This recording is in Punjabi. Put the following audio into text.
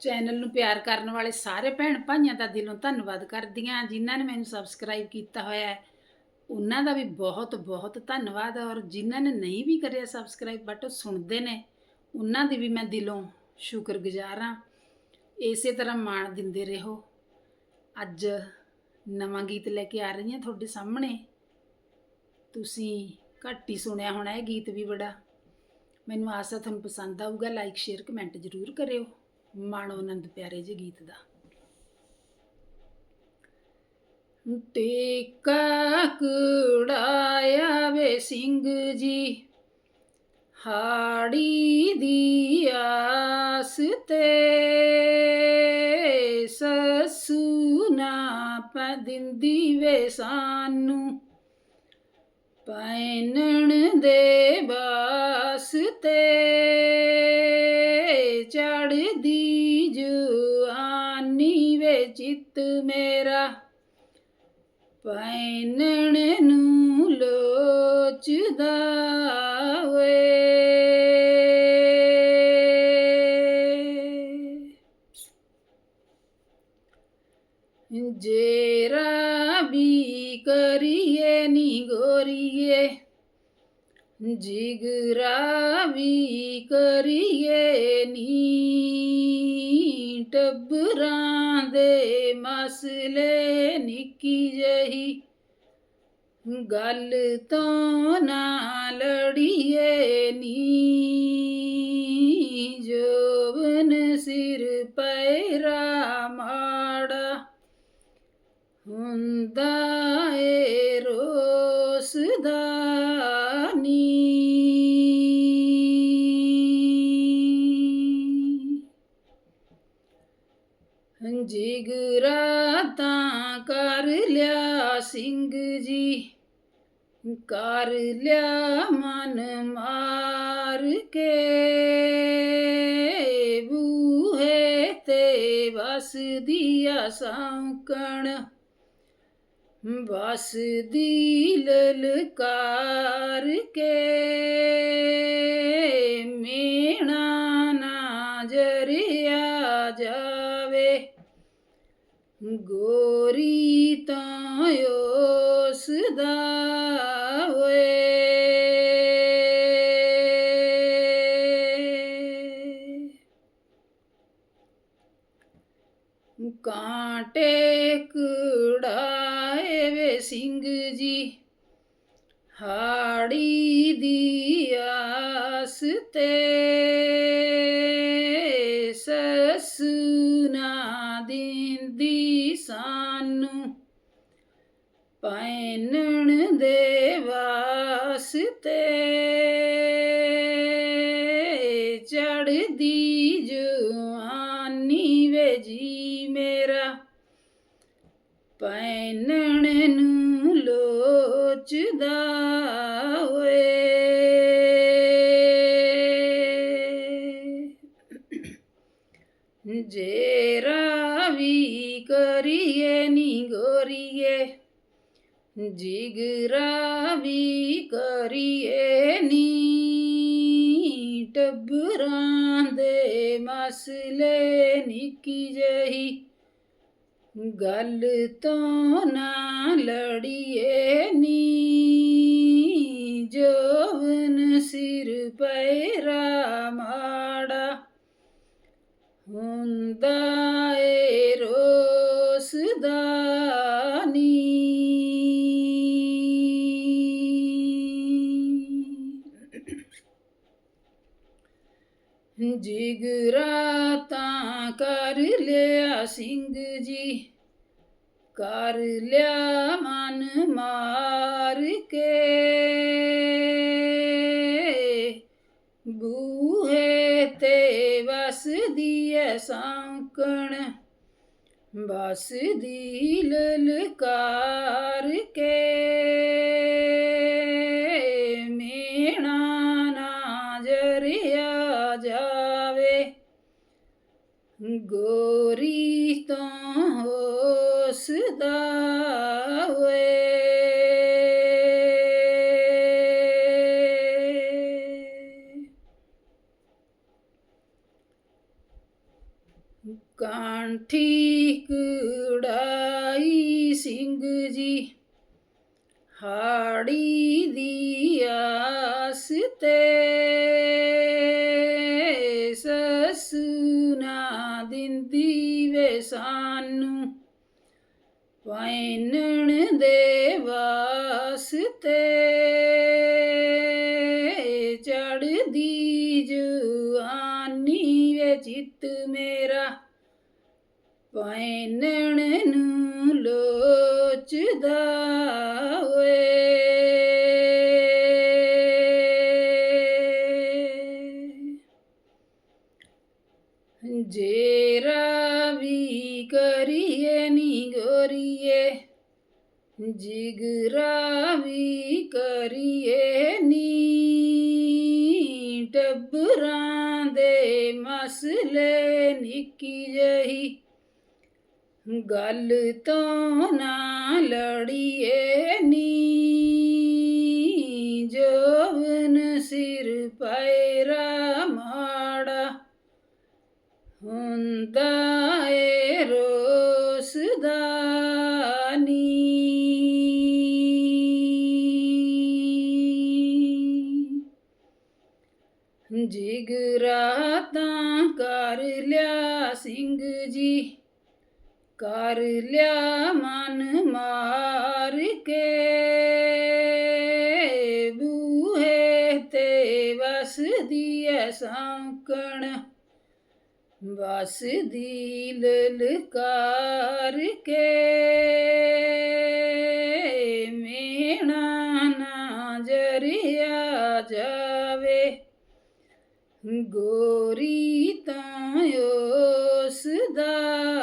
ਚੈਨਲ ਨੂੰ ਪਿਆਰ ਕਰਨ ਵਾਲੇ ਸਾਰੇ ਭੈਣ ਭਾਈਆਂ ਦਾ ਦਿਲੋਂ ਧੰਨਵਾਦ ਕਰਦੀ ਹਾਂ, ਜਿਨ੍ਹਾਂ ਨੇ ਮੈਨੂੰ ਸਬਸਕ੍ਰਾਈਬ ਕੀਤਾ ਹੋਇਆ ਹੈ। ਉਹਨਾਂ ਦਾ ਵੀ ਬਹੁਤ ਬਹੁਤ ਧੰਨਵਾਦ ਔਰ ਜਿਨ੍ਹਾਂ ਨੇ ਨਹੀਂ ਵੀ ਕਰਿਆ ਸਬਸਕ੍ਰਾਈਬ ਬਟ ਉਹ ਸੁਣਦੇ ਨੇ, ਉਹਨਾਂ ਦੀ ਵੀ ਮੈਂ ਦਿਲੋਂ ਸ਼ੁਕਰਗੁਜ਼ਾਰ ਹਾਂ। ਇਸੇ ਤਰ੍ਹਾਂ ਮਾਣ ਦਿੰਦੇ ਰਹੋ। ਅੱਜ ਨਵਾਂ ਗੀਤ ਲੈ ਕੇ ਆ ਰਹੀ ਹਾਂ ਤੁਹਾਡੇ ਸਾਹਮਣੇ। ਤੁਸੀਂ ਘੱਟ ਹੀ ਸੁਣਿਆ ਹੋਣਾ ਇਹ ਗੀਤ ਵੀ ਬੜਾ। ਮੈਨੂੰ ਆਸ ਹੈ ਤੁਹਾਨੂੰ ਪਸੰਦ ਆਊਗਾ ਲਾਈਕ ਸ਼ੇਅਰ ਕਮੈਂਟ ਜ਼ਰੂਰ ਕਰਿਓ। ਮਾਣੋ ਆਨੰਦ ਪਿਆਰੇ ਜਿਹੇ ਗੀਤ ਦਾ। ਟੇਕਾ ਕੁੜਾਇਆ ਵੇ ਸਿੰਘ ਜੀ, ਹਾੜੀ ਦੀ ਆਸ ਤੇ ਸਸੂ ਨਾ ਪਦਿੰਦੀ ਵੇ ਸਾਨੂੰ। ਪੈਨਣ ਦੇ ਬਾਸ ਤੇ ਚੜਦੀ ਜੁਆਨੀ ਵੇ ਚਿੱਤ ਮੇਰਾ। ਪੈਨਣ ਨੂੰ ਲੋਚਦਾ ਵੇ ਜੇਰਾ ਵੀ ਕਰੀ ਜਿਗਰਾ ਵੀ ਕਰੀਏ ਨੀ ਟੱਬਰਾਂ ਦੇ ਮਸਲੇ ਨਿੱਕੀ ਜਹੀ। ਗੱਲ ਤੋਂ ਨਾ ਲੜੀਏ ਨੀ ਜੋਬਨ ਸਿਰ ਪੈਰਾ ਮਾੜਾ। ਹੁੰਦਾ ਜਿਗਰਾ ਤਾਂ ਕਰ ਲਿਆ ਸਿੰਘ ਜੀ। ਕਰ ਲਿਆ ਮਨ ਮਾਰ ਕੇ ਬੂਹੇ ਤੇ ਵਸਦੀ ਆ ਸੌਂਕਣ। ਬਸ ਦੀ ਲਲਕਾਰ ਕੇ ਮੀਣਾ ਗੋਰੀ ਤਾਂ ਉਸ ਦਾ ਹੋਏ। ਕਾਂਟੇ ਕੁੜਾਏ ਵੇ ਸਿੰਘ ਜੀ ਹਾੜੀ ਦੀ ਆਸ ਤੇ। ਵਾਸਤੇ ਚੜਦੀ ਜਵਾਨੀ ਵੇ ਜੀ ਮੇਰਾ। ਪੈਨਣ ਨੂੰ ਲੋਚਦਾ ਹੋਏ। ਜੇਰਾ ਵੀ ਕਰੀਏ ਨੀ ਗੋਰੀਏ ਜਿਗਰਾ ਵੀ ਕਰੀਏ ਨੀ ਟੱਬਰਾਂ ਦੇ ਮਸਲੇ ਨਿੱਕੀ ਜਹੀ। ਗੱਲ ਤੋਂ ਨਾ ਲੜੀਏ ਨੀ ਜੋਵਨ ਸਿਰ ਪੈਰਾ ਨੀ ਜਿਗਰਾ ਤਾਂ ਕਰ ਲਿਆ ਸਿੰਘ ਜੀ। ਕਰ ਲਿਆ ਮਨ ਮਾਰ ਕੇ। ਬੂਹੇ ਤੇ ਵਸਦੀ ਐ ਸੌਂਕਣ। ਬਸ ਦੀ ਲਲਕਾਰ ਕੇ। ਮੇਣਾ ਨਾ ਜਰਿਆ ਜਾਵੇ ਗੋਰੀ ਤੋਂ ਉਸ ਹੋਏ। ਕਾਂਠੀ ਕੜਾਈ ਸਿੰਘ ਜੀ ਹਾੜੀ ਦੀ ਆਸ ਤੇ। ਦਿੰਦੀ ਸਾਨੂੰ ਪੈਨਣ ਦੇ ਵਾਸਤੇ ਚੜਦੀ ਜਵਾਨੀ ਵੇ ਚਿੱਤ ਮੇਰਾ। ਪੈਨਣ ਨੂੰ ਲੋਚਦਾ ਜਿਗਰਾ ਵੀ ਕਰੀਏ ਨੀ ਟੱਬਰਾਂ ਦੇ ਮਸਲੇ ਨਿੱਕੀ ਜਹੀ। ਗੱਲ ਤੋਂ ਨਾ ਲੜੀਏ ਨੀ ਜੋਵਨ ਸਿਰ ਪੈਰਾ ਮਾੜਾ। ਹੁੰਦਾ ਜਿਗਰਾ ਤਾਂ ਕਰ ਲਿਆ ਸਿੰਘ ਜੀ। ਕਰ ਲਿਆ ਮਨ ਮਾਰ ਕੇ, ਬੂਹੇ ਤੇ ਵਸਦੀ ਐ ਸੌਂਕਣ। ਵਸਦੀ ਲਲਕਾਰ ਕੇ, ਮੇਣਾ ਨਾ ਜਰਿਆ ਜਾ ਗੋਰੀ ਤਾਂ ਉਸ ਦਾ